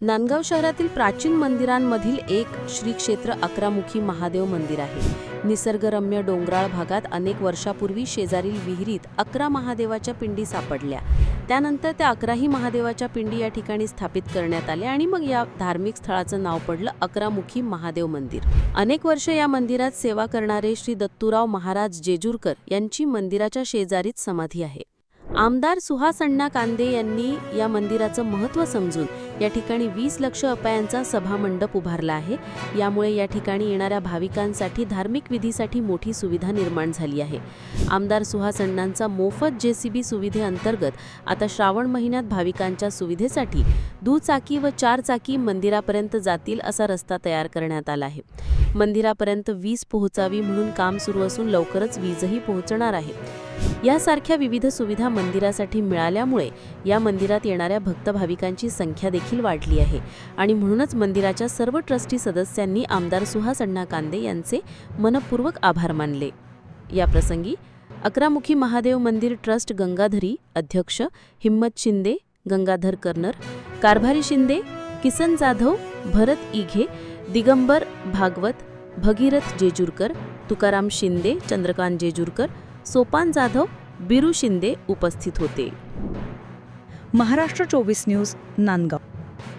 नांदगाव शहरातील प्राचीन मंदिरांमधील एक श्री क्षेत्र अकरामुखी महादेव मंदिर आहे. निसर्गरम्य डोंगराळ भागात अनेक वर्षापूर्वी शेजारील विहिरीत अकरा महादेवाच्या पिंडी सापडल्या. त्यानंतर त्या अकराही महादेवाच्या पिंडी या ठिकाणी स्थापित करण्यात आल्या आणि मग या धार्मिक स्थळाचं नाव पडलं अकरामुखी महादेव मंदिर. अनेक वर्ष या मंदिरात सेवा करणारे श्री दत्तूराव महाराज जेजूरकर यांची मंदिराच्या शेजारीच समाधी आहे. आमदार सुहास अण्णा कांदे यांनी या मंदिराचं महत्त्व समजून या ठिकाणी वीस लक्ष अपायांचा सभामंडप उभारला आहे. यामुळे या ठिकाणी येणाऱ्या भाविकांसाठी धार्मिक विधीसाठी मोठी सुविधा निर्माण झाली आहे. आमदार सुहास अण्णांचा मोफत जेसीबी सुविधेअंतर्गत आता श्रावण महिन्यात भाविकांच्या सुविधेसाठी दुचाकी व चार चाकी मंदिरापर्यंत जातील असा रस्ता तयार करण्यात आला आहे. मंदिरापर्यंत वीज पोहोचावी म्हणून काम सुरू असून लवकरच वीजही पोहोचणार आहे. यासारख्या विविध सुविधा मंदिरासाठी मिळाल्यामुळे या मंदिरात येणाऱ्या भक्त भाविकांची संख्या देखील वाढली आहे. आणि म्हणूनच मंदिराच्या सर्व ट्रस्टी सदस्यांनी आमदार सुहास अण्णा कांदे यांचे मनपूर्वक आभार मानले. याप्रसंगी अकरामुखी महादेव मंदिर ट्रस्ट गंगाधरी अध्यक्ष हिम्मत शिंदे गंगाधर कर्नर कारभारी शिंदे किसन जाधव भरत इघे दिगंबर भागवत भगीरथ जेजूरकर तुकाराम शिंदे चंद्रकांत जेजूरकर सोपान जाधव बिरू शिंदे उपस्थित होते. महाराष्ट्र चोवीस न्यूज नांदगाव.